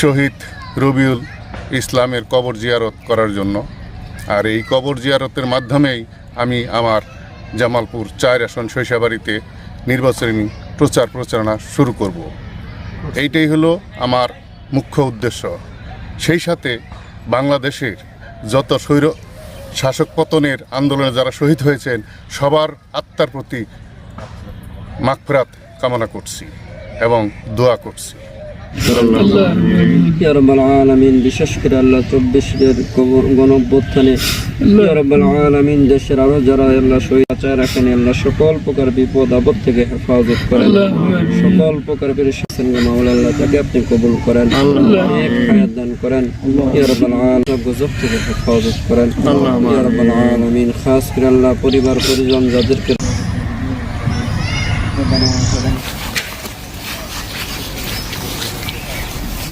শহীদ রবিউল ইসলামের কবর জিয়ারত করার জন্য। আর এই কবর জিয়ারতের মাধ্যমেই আমি আমার জামালপুর চার আসন শৈশাবাড়িতে নির্বাচনী প্রচার প্রচারণা শুরু করব। এইটাই হলো আমার মুখ্য উদ্দেশ্য। সেই সাথে বাংলাদেশের যত স্বৈর শাসক পতনের আন্দোলনে যারা শহীদ হয়েছেন, সবার আত্মার প্রতি মাগফিরাত কামনা করছি এবং দোয়া করছি। রাব্বাল আলামিন বিশেষ করে আল্লাহ চব্বিশের গণঅভ্যুত্থানে রাব্বাল দেশের যারা আল্লাহ শহীদ আচার রাখেন আল্লাহ সকল প্রকার বিপদ আপদ থেকে হেফাজত করেন। সকল প্রকার পেরেশান মাওলা আল্লাহ তাকে আপনি কবুল করেন। হায়াত দান করেন। ইয়া রাব্বাল গজব থেকে হেফাজত করেন। রাব্বাল খাস করে আল্লাহ পরিবার পরিজন যাদেরকে